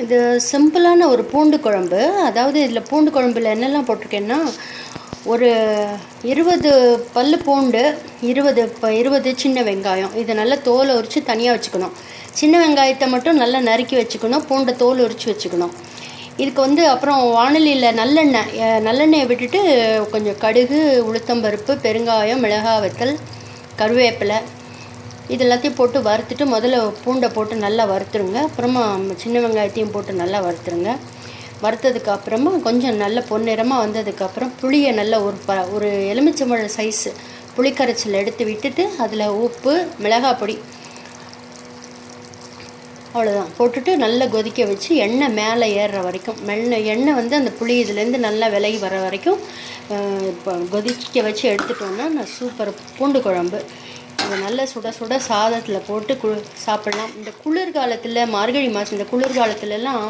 இது சிம்பிளான ஒரு பூண்டு குழம்பு. அதாவது இதில் பூண்டு குழம்புல என்னெல்லாம் போட்டிருக்கேன்னா ஒரு இருபது பல் பூண்டு இருபது இப்போ இருபது சின்ன வெங்காயம். இதை நல்லா தோலை உரித்து தனியாக வச்சுக்கணும். சின்ன வெங்காயத்தை மட்டும் நல்லா நறுக்கி வச்சுக்கணும் பூண்டை தோல் உரித்து வச்சுக்கணும். இதுக்கு வந்து அப்புறம் வானலியில் நல்லெண்ணெய் நல்லெண்ணெயை விட்டுட்டு கொஞ்சம் கடுகு உளுத்தம்பருப்பு பெருங்காயம் மிளகாய் வத்தல் கருவேப்பிலை இது எல்லாத்தையும் போட்டு வறுத்துட்டு முதல்ல பூண்டை போட்டு நல்லா வறுத்துருங்க. அப்புறமா சின்ன வெங்காயத்தையும் போட்டு நல்லா வறுத்துருங்க. வறுத்ததுக்கு அப்புறமா கொஞ்சம் நல்ல பொன்னிறமாக வந்ததுக்கப்புறம் புளியை நல்லா ஒரு ப ஒரு எலுமிச்சம்பழம் சைஸு புளிக்கரைச்சல் எடுத்து விட்டுட்டு அதில் உப்பு மிளகாய் பொடி அவ்வளோதான் போட்டுட்டு நல்லா கொதிக்க வச்சு எண்ணெய் மேலே ஏறுற வரைக்கும் மெல்ல எண்ணெய் வந்து அந்த புளி இதுலேருந்து நல்லா விலகி வர வரைக்கும் இப்போ கொதிக்க வச்சு எடுத்துட்டோன்னா நான் சூப்பர் பூண்டு குழம்பு. இது நல்ல சுட சுட சாதத்தில் போட்டு கு சாப்பிடலாம். இந்த குளிர்காலத்தில் மார்கழி மாதம் இந்த குளிர்காலத்துலலாம்